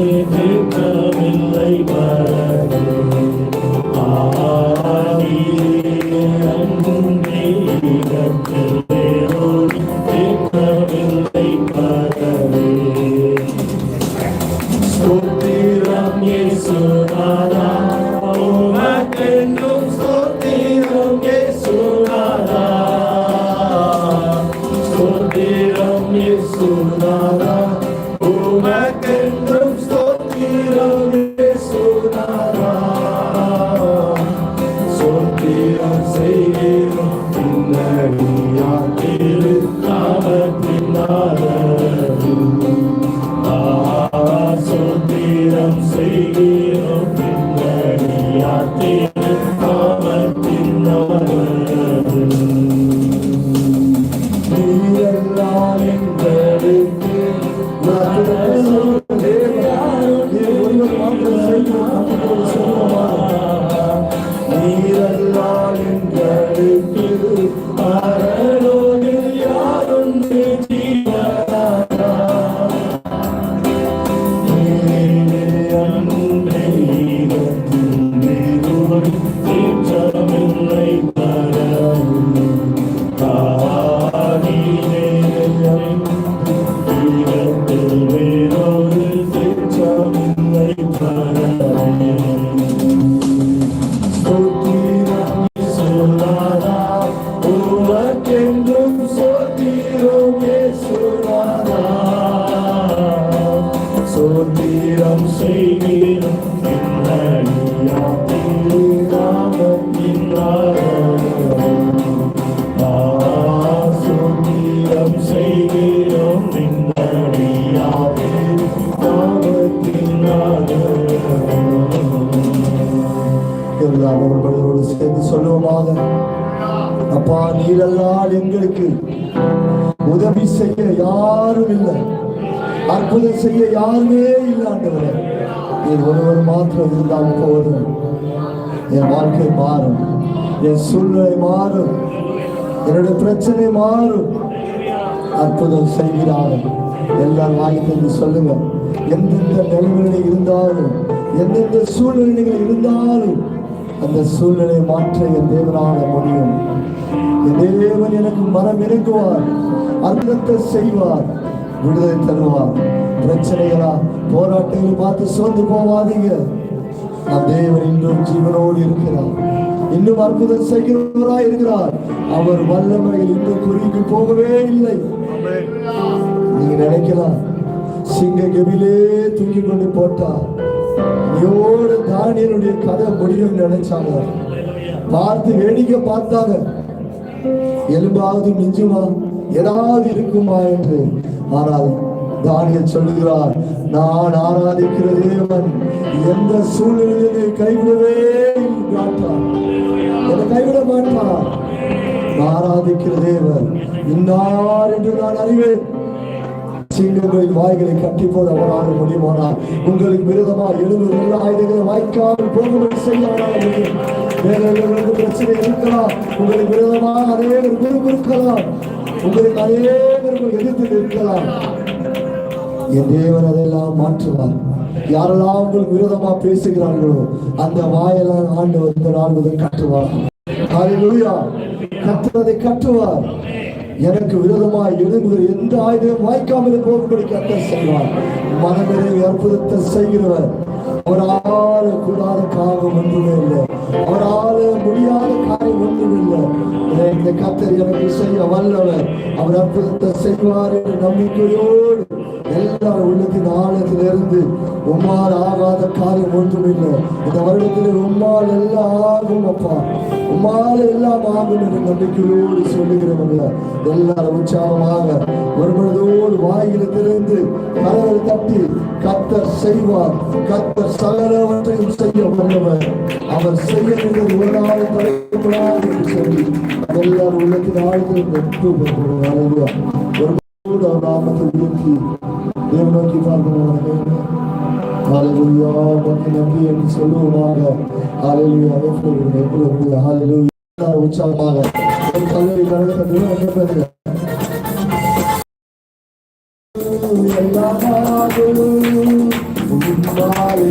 தீர்க்கவில்லை பரவே ஆதியே அன்பே இடத்தில் வேறொரு தீர்க்கவில்லை பரவே ஸ்தோத்திரம் இயேசுநாதா உமக்கென்றும் ஸ்தோத்திரம் இயேசுநாதா ஸ்தோத்திரம் இயேசுநாதா உமக்கென்றும் செய்கிறோம் பின்னணியாத்திரு காமத்தின் எங்களுக்கு அரணோடு சோத்திரம் செய்கிறோம் செய்கிறோம். அவர்களோடு சேர்ந்து சொல்லுவோமாக. அப்பா நீரெல்லாம் எங்களுக்கு உதவி செய்ய யாரும் இல்லை. அற்புதம் செய்ய யாருமே இல்லாண்டவரே நீர் ஒருவர் மாத்திரம் இருந்தால் போதும். என் வாழ்க்கை மாறும். என் சூழ்நிலை மாறும். என்னுடைய பிரச்சனை மாறும். அற்புதம் செய்கிறார்கள் எல்லாம் வாய்த்து சொல்லுங்க. எந்தெந்த நிலைமைகளில் இருந்தாலும் எந்தெந்த சூழ்நிலைகள் இருந்தாலும் அந்த சூழ்நிலையை மாற்ற என் தேவனால முடியும். என் தேவன் எனக்கு மனம் இறங்குவார் அற்புதத்தை செய்வார். விடுதலை தருவார். பிரச்சனைகளா போராட்டங்களை பார்த்து சோர்ந்து போவாதீங்க நம் தேவன் இன்றும் ஜீவனோடு இருக்கிறார். இன்னும் அற்புதம் செய்கிறவராய் இருக்கிறார். அவர் வல்லமையில் இன்னும் குறுகி போகவே இல்லை. நீங்க நினைக்கலாம் சிங்க கெபிலே தூக்கி கொண்டு போட்டா நீயோட தானியனுடைய கதை முடியும் நினைச்சாங்க. பார்த்து வேடிக்கை பார்த்தாங்க. எலும்பாவது மிஞ்சுமா? ஏதாவது இருக்குமா என்று ஆனால் தானியல் சொல்லுகிறார் நான் ஆராதிக்கிற தேவன் எந்த சூழ்நிலையிலே கைவிடவே மாட்டார். என்னை கைவிட மாட்டார். நான் ஆராதிக்கிற தேவன் இன்னார் என்று நான் அறிவேன். சிங்கங்களின் வாய்களை கட்டி போட அவரால் முடியுமானால் உங்களுக்கு விரதமா எழுபது நல்ல ஆயுதங்களை வாய்க்காமல் போகும்படி செய்ய அவரால் முடியும் வேலைகளுக்கு பிரச்சனை இருக்கலாம். உங்களுக்கு விரதமாக அநேகர் குறுக்கு இருக்கலாம் உங்களுக்கு அநேகர்கள் எதிர்த்து இருக்கலாம் என் தேவன் அதெல்லாம் மாற்றுவார். யாரெல்லாம் உங்களுக்கு விரோதமா பேசுகிறார்களோ அந்த வாயெல்லாம் ஆண்டு இந்த நாள் முதல் கட்டுவார். கத்துவதை கட்டுவார். எனக்கு விரோதமாய் எழும்புகிற எந்த ஆயுதம் வாய்க்காமல் போகும்படி கட்ட செய்வார். மனநிறைவு அற்புதத்தை செய்கிறவர். அவரால கூடாத காரணம் ஒன்றுமே இல்லை. அவரால முடியாத காரியம் ஒன்றும் இல்லை. இந்த கத்தர் எனக்கு செய்ய வல்லவர். அவர் அற்புதத்தை செய்வார் என்ற நம்பிக்கையோடு எல்லாரும் உள்ளத்தின் ஆலயத்திலிருந்து உம்மால் ஆகாத காரியம் ஒன்றும் இல்லை இந்த வருடத்தில் உம்மால் எல்லாம் ஆகும் அப்பா. உம்மால் எல்லாம் ஆகும் என்று நம்பிக்கையோடு சொல்லுகிறவங்க எல்லாரும் உற்சாகமாக ஒரு வாயில திறந்து கரவை தட்டி கத்தர் செய்வார். கத்தர் சகலவற்றையும் செய்ய வல்லவர். அவர் செய்ய வேண்டியது ஒரு நாள் தடைபடாது என்று சொல்லி எல்லாரும் உள்ளத்தின் ஆழத்தில் ஒரு கூட அவர் நாமத்தை உயர்த்தி தேவன் நோக்கி பார்ப்போமாக ஹalleluya உமக்கு நன்றி என்று சொல்லுவோமாக ஹalleluya எப்படி எப்படி ஹalleluya உற்சாகமாக ஒரு கல்லூரி கழகத்தில் வந்திருக்கிறது எல்லாமாகும் உம்மாலே